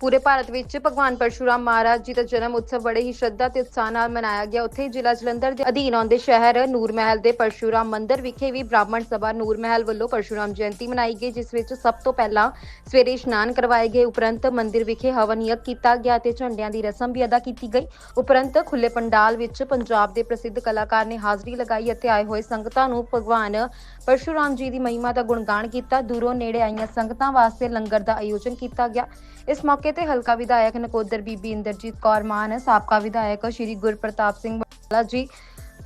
ਪੂਰੇ ਭਾਰਤ ਵਿੱਚ ਭਗਵਾਨ ਪਰਸ਼ੂਰਾਮ ਮਹਾਰਾਜ ਜੀ ਦਾ ਜਨਮ ਉਤਸਵ ਬੜੇ ਹੀ ਸ਼ਰਧਾ ਤੇ ਉਤਸ਼ਾਹ ਨਾਲ ਮਨਾਇਆ ਗਿਆ। ਉੱਥੇ ਹੀ ਜ਼ਿਲ੍ਹਾ ਜਲੰਧਰ ਦੇ ਅਧੀਨ ਆਉਂਦੇ ਸ਼ਹਿਰ ਨੂਰ ਮਹਿਲ ਦੇ ਪਰਸ਼ੂਰਾਮ ਮੰਦਿਰ ਵਿਖੇ ਵੀ ਬ੍ਰਾਹਮਣ ਸਭਾ ਨੂਰ ਮਹਿਲ ਵੱਲੋਂ ਪਰਸ਼ੂਰਾਮ ਜਯੰਤੀ ਮਨਾਈ ਗਈ, ਜਿਸ ਵਿੱਚ ਸਭ ਤੋਂ ਪਹਿਲਾਂ ਸਵੇਰੇ ਇਸ਼ਨਾਨ ਕਰਵਾਏ ਗਏ। ਉਪਰੰਤ ਮੰਦਿਰ ਵਿਖੇ ਹਵਨ ਯੱਗ ਕੀਤਾ ਗਿਆ ਤੇ ਝੰਡਿਆਂ ਦੀ ਰਸਮ ਵੀ ਅਦਾ ਕੀਤੀ ਗਈ। ਉਪਰੰਤ ਖੁੱਲੇ ਪੰਡਾਲ ਵਿੱਚ ਪੰਜਾਬ ਦੇ ਪ੍ਰਸਿੱਧ ਕਲਾਕਾਰ ਨੇ ਹਾਜ਼ਰੀ ਲਗਾਈ ਅਤੇ ਆਏ ਹੋਏ ਸੰਗਤਾਂ ਨੂੰ ਭਗਵਾਨ ਪਰਸ਼ੂਰਾਮ ਜੀ ਦੀ ਮਹਿਮਾ ਦਾ ਗੁਣਗਾਨ ਕੀਤਾ। ਦੂਰੋਂ ਨੇੜੇ ਆਈਆਂ ਸੰਗਤਾਂ ਵਾਸਤੇ ਲੰਗਰ ਦਾ ਆਯੋਜਨ ਕੀਤਾ ਗਿਆ। ਇਸ ਮੌਕੇ ਤੇ ਹਲਕਾ ਵਿਧਾਇਕ ਨਕੋਦਰ ਬੀਬੀ ਇੰਦਰਜੀਤ ਕੌਰ ਮਾਨ, ਸਾਬਕਾ ਵਿਧਾਇਕ ਸ਼੍ਰੀ ਗੁਰਪ੍ਰਤਾਪ ਸਿੰਘ ਬਾਲਾ ਜੀ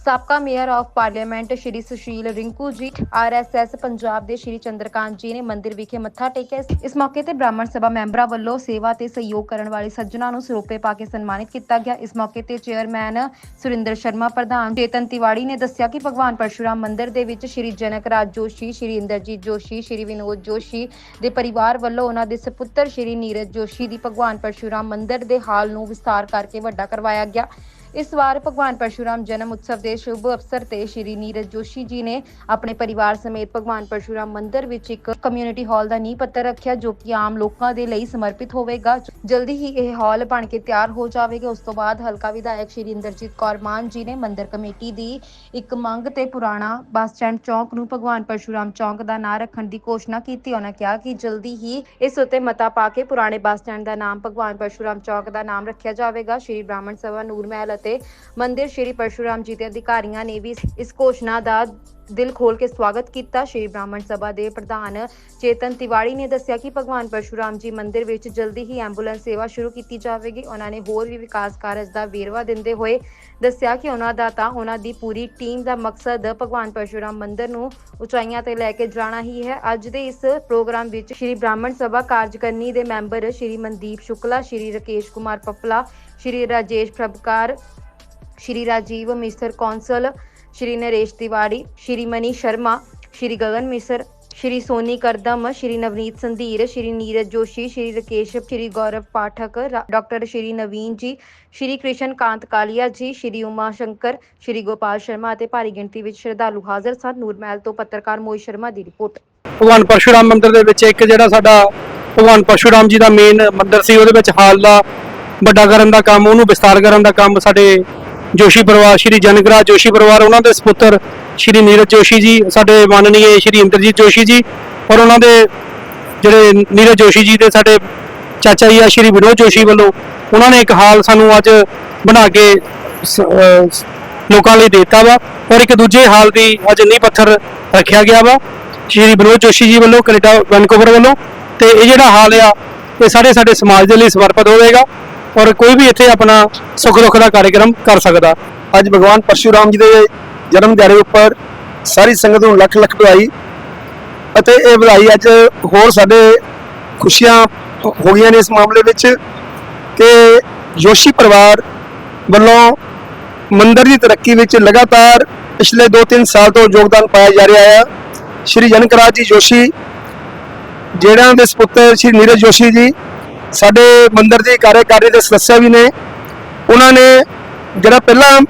ਸਾਬਕਾ mayor of parliament Shri Sushil Rinku ji RSS Punjab ਦੇ ਸ਼੍ਰੀ ਚੰਦਰਕਾਂਤ ਜੀ ਨੇ ਮੰਦਿਰ ਵਿਖੇ ਮੱਥਾ ਟੇਕਿਆ। ਇਸ- ਮੌਕੇ ਤੇ ਬ੍ਰਾਹਮਣ ਸਭਾ ਮੈਂਬਰਾਂ ਵੱਲੋਂ ਸੇਵਾ ਤੇ ਸਹਿਯੋਗ ਕਰਨ ਵਾਲੇ ਸੱਜਣਾ ਨੂੰ ਸਰੋਪੇ ਪਾ ਕੇ ਸਨਮਾਨਿਤ ਕੀਤਾ ਗਿਆ। ਇਸ ਮੌਕੇ ਤੇ ਚੇਅਰਮੈਨ ਸੁਰਿੰਦਰ ਸ਼ਰਮਾ, ਪ੍ਰਧਾਨ ਚੇਤਨ ਤਿਵਾੜੀ ਨੇ ਦੱਸਿਆ ਕਿ ਭਗਵਾਨ ਪਰਸ਼ੂਰਾਮ ਮੰਦਿਰ ਦੇ ਵਿੱਚ ਸ਼੍ਰੀ ਜਨਕ ਰਾਜ ਜੋਸ਼ੀ, ਸ਼੍ਰੀ ਇੰਦਰਜੀਤ ਜੋਸ਼ੀ, ਸ਼੍ਰੀ ਵਿਨੋਦ ਜੋਸ਼ੀ ਦੇ ਪਰਿਵਾਰ ਵੱਲੋਂ ਉਹਨਾਂ ਦੇ ਸੁਪੁੱਤਰ ਸ਼੍ਰੀ ਨੀਰਜ ਜੋਸ਼ੀ ਦੀ ਭਗਵਾਨ ਪਰਸ਼ੂਰਾਮ ਮੰਦਿਰ ਦੇ ਹਾਲ ਨੂੰ ਵਿਸਤਾਰ ਕਰਕੇ ਵੱਡਾ ਕਰਵਾਇਆ ਗਿਆ। ਇਸ ਵਾਰ ਭਗਵਾਨ ਪਰਸ਼ੂਰਾਮ ਜਨਮ ਉਤਸਵ ਦੇ ਸ਼ੁਭ ਅਵਸਰ ਤੇ ਸ਼੍ਰੀ ਨੀਰਜ ਜੋਸ਼ੀ ਜੀ ਨੇ ਆਪਣੇ ਪਰਿਵਾਰ ਸਮੇਤ ਭਗਵਾਨ ਪਰਸ਼ੂਰਾਮ ਮੰਦਿਰ ਵਿੱਚ ਇੱਕ ਕਮਿਊਨਿਟੀ ਹਾਲ ਦਾ ਨੀਂਹ ਪੱਥਰ ਰੱਖਿਆ, ਜੋ ਕਿ ਆਮ ਲੋਕਾਂ ਦੇ ਲਈ ਸਮਰਪਿਤ ਹੋਵੇਗਾ। ਜਲਦੀ ਹੀ ਇਹ ਹਾਲ ਬਣ ਕੇ ਤਿਆਰ ਹੋ ਜਾਵੇਗਾ। ਉਸ ਤੋਂ ਬਾਅਦ ਹਲਕਾ ਵਿਧਾਇਕ ਸ਼੍ਰੀ ਇੰਦਰਜੀਤ ਕੌਰ ਮਾਨ ਜੀ ਨੇ ਮੰਦਿਰ ਕਮੇਟੀ ਦੀ ਇੱਕ ਮੰਗ ਤੇ ਪੁਰਾਣਾ ਬੱਸ ਸਟੈਂਡ ਚੌਕ ਨੂੰ ਭਗਵਾਨ ਪਰਸ਼ੂਰਾਮ ਚੌਕ ਦਾ ਨਾਂ ਰੱਖਣ ਦੀ ਘੋਸ਼ਣਾ ਕੀਤੀ। ਉਹਨਾਂ ਕਿਹਾ ਕਿ ਜਲਦੀ ਹੀ ਇਸ ਉੱਤੇ ਮਤਾ ਪਾ ਕੇ ਪੁਰਾਣੇ ਬੱਸ ਸਟੈਂਡ ਦਾ ਨਾਮ ਭਗਵਾਨ ਪਰਸ਼ੂਰਾਮ ਚੌਕ ਦਾ ਨਾਮ ਰੱਖਿਆ ਜਾਵੇਗਾ। ਸ਼੍ਰੀ ਬ੍ਰਾਹਮਣ ਸਭਾ ਨੂਰ ਮਹਿਲ ਅਤੇ ਮੰਦਿਰ ਸ਼੍ਰੀ ਪਰਸ਼ੂਰਾਮ ਜੀ ਦੇ ਅਧਿਕਾਰੀਆਂ ਨੇ ਵੀ ਇਸ ਘੋਸ਼ਣਾ ਦਾ ਦਿਲ ਖੋਲ ਕੇ ਸਵਾਗਤ ਕੀਤਾ। ਸ਼੍ਰੀ ਬ੍ਰਾਹਮਣ ਸਭਾ ਦੇ ਪ੍ਰਧਾਨ ਚੇਤਨ ਤਿਵਾੜੀ ਨੇ ਦੱਸਿਆ ਕਿ ਭਗਵਾਨ ਪਰਸ਼ੂਰਾਮ ਜੀ ਮੰਦਿਰ ਵਿੱਚ ਜਲਦੀ ਹੀ ਐਂਬੂਲੈਂਸ ਸੇਵਾ ਸ਼ੁਰੂ ਕੀਤੀ ਜਾਵੇਗੀ। ਉਹਨਾਂ ਨੇ ਹੋਰ ਵੀ ਵਿਕਾਸ ਕਾਰਜ ਦਾ ਵੇਰਵਾ ਦਿੰਦੇ ਹੋਏ ਦੱਸਿਆ ਕਿ ਉਹਨਾਂ ਦਾ ਤਾਂ ਉਹਨਾਂ ਦੀ ਪੂਰੀ ਟੀਮ ਦਾ ਮਕਸਦ ਭਗਵਾਨ ਪਰਸ਼ੂਰਾਮ ਮੰਦਿਰ ਨੂੰ ਉਚਾਈਆਂ ਤੇ ਲੈ ਕੇ ਜਾਣਾ ਹੀ ਹੈ। ਅੱਜ ਦੇ ਇਸ ਪ੍ਰੋਗਰਾਮ ਵਿੱਚ ਸ਼੍ਰੀ ਬ੍ਰਾਹਮਣ ਸਭਾ ਕਾਰਜਕਰਨੀ ਦੇ member Shri Mandeep Shukla, Shri Rakesh Kumar Papla, Shri Rajesh Prabhakar, Shri Rajiv Misra council Shri Naresh Tiwari, Shri Mani Sharma, Shri Gagan Misra, Shri Soni Kardam, Shri Navneet Sandhir, Shri Neeraj Joshi, Shri Rakesh, Shri Gaurav Pathak doctor Shri Naveen ji, Shri Krishan Kant Kalia ਜੀ, ਸ਼੍ਰੀ ਉਮਾ ਸ਼ੰਕਰ, ਸ਼੍ਰੀ ਗੋਪਾਲ ਸ਼ਰਮਾ ਅਤੇ ਭਾਰੀ ਗਿਣਤੀ ਵਿੱਚ ਸ਼ਰਧਾਲੂ ਹਾਜ਼ਰ ਸਨ। ਨੂਰਮਹਿਲ ਤੋਂ ਪੱਤਰਕਾਰ ਮੋਹਿਤ ਸ਼ਰਮਾ ਦੀ report. ਭਗਵਾਨ ਪਰਸ਼ੂਰਾਮ ਮੰਦਿਰ ਦੇ ਵਿੱਚ ਇੱਕ ਜਿਹੜਾ ਸਾਡਾ ਭਗਵਾਨ ਪਰਸ਼ੂਰਾਮ ਜੀ ਦਾ ਮੇਨ ਮੰਦਿਰ ਸੀ, ਉਹਦੇ ਵਿੱਚ ਹਾਲ ਦਾ ਵੱਡਾ ਕਰਨ ਦਾ ਕੰਮ, ਉਹਨੂੰ ਵਿਸਤਾਰ ਕਰਨ ਦਾ ਕੰਮ ਸਾਡੇ ਜੋਸ਼ੀ ਪਰਿਵਾਰ, ਸ਼੍ਰੀ ਜਨਕਰਾਜ ਜੋਸ਼ੀ ਪਰਿਵਾਰ, ਉਹਨਾਂ ਦੇ ਸੁਪੁੱਤਰ ਸ਼੍ਰੀ ਨੀਰਜ ਜੋਸ਼ੀ ਜੀ, ਸਾਡੇ ਮਾਨਨੀਏ ਸ਼੍ਰੀ ਇੰਦਰਜੀਤ ਜੋਸ਼ੀ ਜੀ ਔਰ ਉਹਨਾਂ ਦੇ ਜਿਹੜੇ ਨੀਰਜ ਜੋਸ਼ੀ ਜੀ ਦੇ ਸਾਡੇ ਚਾਚਾ ਜੀ ਆ ਸ਼੍ਰੀ ਵਿਨੋਦ ਜੋਸ਼ੀ ਵੱਲੋਂ, ਉਹਨਾਂ ਨੇ ਇੱਕ ਹਾਲ ਸਾਨੂੰ ਅੱਜ ਬਣਾ ਕੇ ਸ- ਲੋਕਾਂ ਲਈ ਦਿੱਤਾ ਵਾ ਔਰ ਇੱਕ ਦੂਜੇ ਹਾਲ ਦੀ ਅੱਜ ਨੀਂਹ ਪੱਥਰ ਰੱਖਿਆ ਗਿਆ ਵਾ, ਸ਼੍ਰੀ ਵਿਨੋਦ ਜੋਸ਼ੀ ਜੀ ਵੱਲੋਂ, ਕੈਨੇਡਾ ਵੈਨਕੂਵਰ ਵੱਲੋਂ ਤੇ ਇਹ ਜਿਹੜਾ ਹਾਲ ਆ, ਇਹ ਸਾਰੇ ਸਾਡੇ ਸਮਾਜ ਦੇ ਲਈ ਸਮਰਪਿਤ ਹੋਵੇਗਾ। ਔਰ ਕੋਈ ਵੀ ਇੱਥੇ ਆਪਣਾ ਸੁੱਖ ਦੁੱਖ ਦਾ ਕਾਰਜਕ੍ਰਮ ਕਰ ਸਕਦਾ। ਅੱਜ ਭਗਵਾਨ ਪਰਸ਼ੂਰਾਮ ਜੀ ਦੇ ਜਨਮ ਦਿਹਾੜੇ ਉੱਪਰ ਸਾਰੀ ਸੰਗਤ ਨੂੰ ਲੱਖ ਲੱਖ ਵਧਾਈ ਅਤੇ ਇਹ ਵਧਾਈ ਅੱਜ ਹੋਰ ਸਾਡੇ ਖੁਸ਼ੀਆਂ ਹੋ ਗਈਆਂ ਨੇ ਇਸ ਮਾਮਲੇ ਵਿੱਚ ਕਿ ਜੋਸ਼ੀ ਪਰਿਵਾਰ ਵੱਲੋਂ ਮੰਦਰ ਦੀ ਤਰੱਕੀ ਵਿੱਚ ਲਗਾਤਾਰ ਪਿਛਲੇ 2-3 ਸਾਲ ਤੋਂ ਯੋਗਦਾਨ ਪਾਇਆ ਜਾ ਰਿਹਾ ਹੈ। ਸ਼੍ਰੀ ਜਨਕਰਾਜ ਜੀ ਜੋਸ਼ੀ ਜਿਹੜਿਆਂ ਦੇ ਸੁਪੁੱਤਰ ਸ਼੍ਰੀ ਨੀਰਜ ਜੋਸ਼ੀ ਜੀ ਸਾਡੇ ਮੰਦਰ ਦੇ ਕਾਰਜਕਾਰੀ ਦੇ ਸਦੱਸਿਆ ਵੀ ਨੇ। ਉਹਨਾਂ ਨੇ ਜਿਹੜਾ ਪਹਿਲਾਂ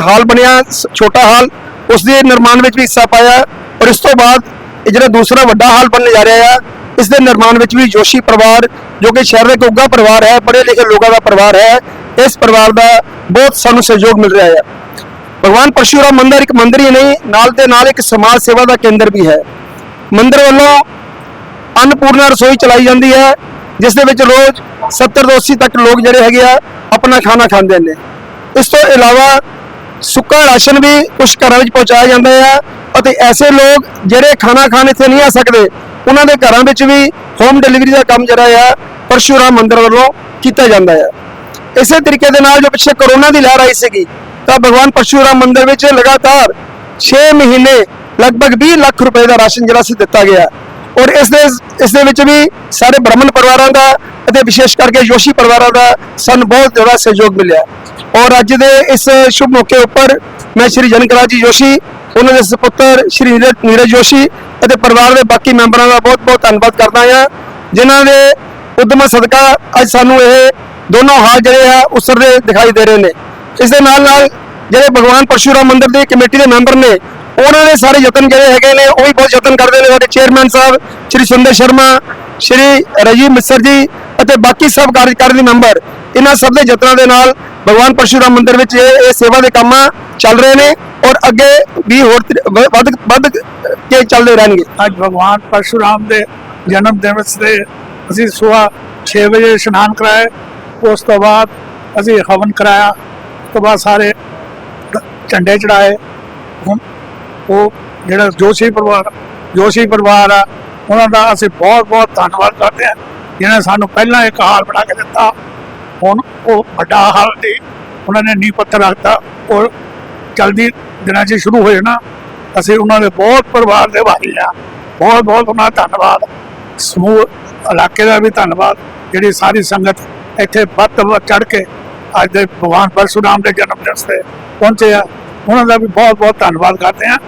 ਹਾਲ ਬਣਿਆ ਛੋਟਾ ਹਾਲ, ਉਸ ਦੇ ਨਿਰਮਾਣ ਵਿੱਚ ਵੀ ਹਿੱਸਾ ਪਾਇਆ। ਔਰ ਇਸ ਤੋਂ ਬਾਅਦ ਇਹ ਜਿਹੜਾ ਦੂਸਰਾ ਵੱਡਾ ਹਾਲ ਬਣਨ ਜਾ ਰਿਹਾ ਹੈ ਇਸ ਦੇ ਨਿਰਮਾਣ ਵਿੱਚ ਵੀ ਜੋਸ਼ੀ ਪਰਿਵਾਰ, ਜੋ ਕਿ ਸ਼ਹਿਰ ਦਾ ਇੱਕ ਉੱਘਾ ਪਰਿਵਾਰ ਹੈ, ਪੜ੍ਹੇ ਲਿਖੇ ਲੋਕਾਂ ਦਾ ਪਰਿਵਾਰ ਹੈ, ਇਸ ਪਰਿਵਾਰ ਦਾ ਬਹੁਤ ਸਾਨੂੰ ਸਹਿਯੋਗ ਮਿਲ ਰਿਹਾ ਹੈ ਭਗਵਾਨ ਪਰਸ਼ੂਰਾਮ ਮੰਦਿਰ ਇੱਕ ਮੰਦਿਰ ਹੀ ਨਹੀਂ, ਨਾਲ ਦੇ ਨਾਲ ਇੱਕ ਸਮਾਜ ਸੇਵਾ ਦਾ ਕੇਂਦਰ ਵੀ ਹੈ। ਮੰਦਿਰ ਵੱਲੋਂ ਅੰਨਪੂਰਨਾ ਰਸੋਈ ਚਲਾਈ ਜਾਂਦੀ ਹੈ। ਜਿਸ ਦੇ ਵਿੱਚ ਰੋਜ਼ 70 ਤੋਂ 80 ਤੱਕ ਲੋਕ ਜਿਹੜੇ ਹੈਗੇ ਆ ਆਪਣਾ ਖਾਣਾ ਖਾਂਦੇ ਨੇ। ਇਸ ਤੋਂ ਇਲਾਵਾ ਸੁੱਕਾ ਰਾਸ਼ਨ ਵੀ ਕੁਝ ਘਰਾਂ ਵਿੱਚ ਪਹੁੰਚਾਇਆ ਜਾਂਦਾ ਹੈ ਅਤੇ ਐਸੇ ਲੋਕ ਜਿਹੜੇ ਖਾਣਾ ਖਾਣ ਇੱਥੇ ਨਹੀਂ ਆ ਸਕਦੇ, ਉਹਨਾਂ ਦੇ ਘਰਾਂ ਵਿੱਚ ਵੀ ਹੋਮ ਡਿਲੀਵਰੀ ਦਾ ਕੰਮ ਜਿਹੜਾ ਆ ਪਰਸ਼ੂਰਾਮ ਮੰਦਿਰ ਵੱਲੋਂ ਕੀਤਾ ਜਾਂਦਾ ਹੈ ਇਸੇ ਤਰੀਕੇ ਦੇ ਨਾਲ ਜੋ ਪਿੱਛੇ ਕਰੋਨਾ ਦੀ ਲਹਿਰ ਆਈ ਸੀਗੀ, ਤਾਂ ਭਗਵਾਨ ਪਰਸ਼ੂਰਾਮ ਮੰਦਿਰ ਵਿੱਚ ਲਗਾਤਾਰ 6 ਮਹੀਨੇ ਲਗਭਗ 20 ਲੱਖ ਰੁਪਏ ਦਾ ਰਾਸ਼ਨ ਜਿਹੜਾ ਸੀ ਦਿੱਤਾ ਗਿਆ। ਔਰ ਇਸ ਦੇ ਇਸ ਦੇ ਵਿੱਚ ਵੀ ਸਾਰੇ ਬ੍ਰਾਹਮਣ ਪਰਿਵਾਰਾਂ ਦਾ ਅਤੇ ਵਿਸ਼ੇਸ਼ ਕਰਕੇ ਜੋਸ਼ੀ ਪਰਿਵਾਰਾਂ ਦਾ ਸਾਨੂੰ ਬਹੁਤ ਜ਼ਿਆਦਾ ਸਹਿਯੋਗ ਮਿਲਿਆ। ਔਰ ਅੱਜ ਦੇ ਇਸ ਸ਼ੁਭ ਮੌਕੇ ਉੱਪਰ ਮੈਂ ਸ਼੍ਰੀ ਜਨਕਰਾਜ ਜੀ ਜੋਸ਼ੀ, ਉਹਨਾਂ ਦੇ ਸੁਪੁੱਤਰ ਸ਼੍ਰੀ ਨੀਰਜ ਨੀਰਜ ਜੋਸ਼ੀ ਅਤੇ ਪਰਿਵਾਰ ਦੇ ਬਾਕੀ ਮੈਂਬਰਾਂ ਦਾ ਬਹੁਤ ਬਹੁਤ ਧੰਨਵਾਦ ਕਰਦਾ ਹਾਂ। ਜਿਨ੍ਹਾਂ ਦੇ ਉਦਮ ਸਦਕਾ ਅੱਜ ਸਾਨੂੰ ਇਹ ਦੋਨੋਂ ਹਾਲ ਜਿਹੜੇ ਆ ਉਸਰਦੇ ਦਿਖਾਈ ਦੇ ਰਹੇ ਨੇ। ਇਸ ਦੇ ਨਾਲ ਨਾਲ ਜਿਹੜੇ ਭਗਵਾਨ ਪਰਸ਼ੂਰਾਮ ਮੰਦਿਰ ਦੀ ਕਮੇਟੀ ਦੇ ਮੈਂਬਰ ਨੇ ਉਹਨਾਂ ਦੇ ਸਾਰੇ ਯਤਨ ਜਿਹੜੇ ਹੈਗੇ ਨੇ, ਉਹ ਵੀ ਬਹੁਤ ਯਤਨ ਕਰਦੇ ਨੇ ਸਾਡੇ ਚੇਅਰਮੈਨ ਸਾਹਿਬ, ਸ਼੍ਰੀ ਸੁੰਦਰ ਸ਼ਰਮਾ, ਸ਼੍ਰੀ ਰਜੀਵ ਮਿਸਰ ਜੀ ਅਤੇ ਬਾਕੀ ਸਭ ਕਾਰਜਕਾਰੀ ਮੈਂਬਰ। ਇਹਨਾਂ ਸਭ ਦੇ ਯਤਨਾਂ ਦੇ ਨਾਲ ਭਗਵਾਨ ਪਰਸ਼ੂਰਾਮ ਮੰਦਿਰ ਵਿੱਚ ਇਹ ਇਹ ਸੇਵਾ ਦੇ ਕੰਮ ਚੱਲ ਰਹੇ ਨੇ ਔਰ ਅੱਗੇ ਵੀ ਹੋਰ ਵ- ਵੱਧ ਵੱਧ ਕੇ ਚੱਲਦੇ ਰਹਿਣਗੇ। ਅੱਜ ਭਗਵਾਨ ਪਰਸ਼ੂਰਾਮ ਦੇ ਜਨਮ ਦਿਵਸ ਤੇ ਅਸੀਂ ਸਵੇਰ 6 ਵਜੇ ਇਸ਼ਨਾਨ ਕਰਾਏ, ਉਸ ਤੋਂ ਬਾਅਦ ਅਸੀਂ ਹਵਨ ਕਰਾਇਆ, ਉਸ ਤੋਂ ਬਾਅਦ ਸਾਰੇ ਝੰਡੇ ਚੜਾਏ ਉਹ ਜਿਹੜਾ ਜੋਸ਼ੀ ਪਰਿਵਾਰ ਜੋਸ਼ੀ ਪਰਿਵਾਰ ਆ, ਉਹਨਾਂ ਦਾ ਅਸੀਂ ਬਹੁਤ ਬਹੁਤ ਧੰਨਵਾਦ ਕਰਦੇ ਹਾਂ। ਜਿਹਨਾਂ ਸਾਨੂੰ ਪਹਿਲਾਂ ਇੱਕ ਹਾਲ ਬਣਾ ਕੇ ਦਿੱਤਾ, ਹੁਣ ਉਹ ਵੱਡਾ ਹਾਲ ਦੀ ਉਹਨਾਂ ਨੇ ਨੀਂਹ ਪੱਥਰ ਰੱਖਤਾ ਔਰ ਜਲਦੀ ਦਿਨਾਂ 'ਚ ਸ਼ੁਰੂ ਹੋ ਜਾਣਾ ਅਸੀਂ ਉਹਨਾਂ ਦੇ ਬਹੁਤ ਪਰਿਵਾਰ ਦੇ ਵਾਰੀ ਆ ਬਹੁਤ ਬਹੁਤ ਉਹਨਾਂ ਦਾ ਧੰਨਵਾਦ। ਸਮੂਹ, ਇਲਾਕੇ ਦਾ ਵੀ ਧੰਨਵਾਦ। ਜਿਹੜੀ ਸਾਰੀ ਸੰਗਤ ਇੱਥੇ ਵੱਧ ਤੋਂ ਵੱਧ ਚੜ ਕੇ ਅੱਜ ਦੇ ਭਗਵਾਨ ਪਰਸ਼ੁਰਾਮ ਦੇ ਜਨਮ ਦਿਵਸ ਤੇ ਪਹੁੰਚੇ ਆ, ਉਹਨਾਂ ਦਾ ਵੀ ਬਹੁਤ ਬਹੁਤ ਧੰਨਵਾਦ ਕਰਦੇ ਹਾਂ।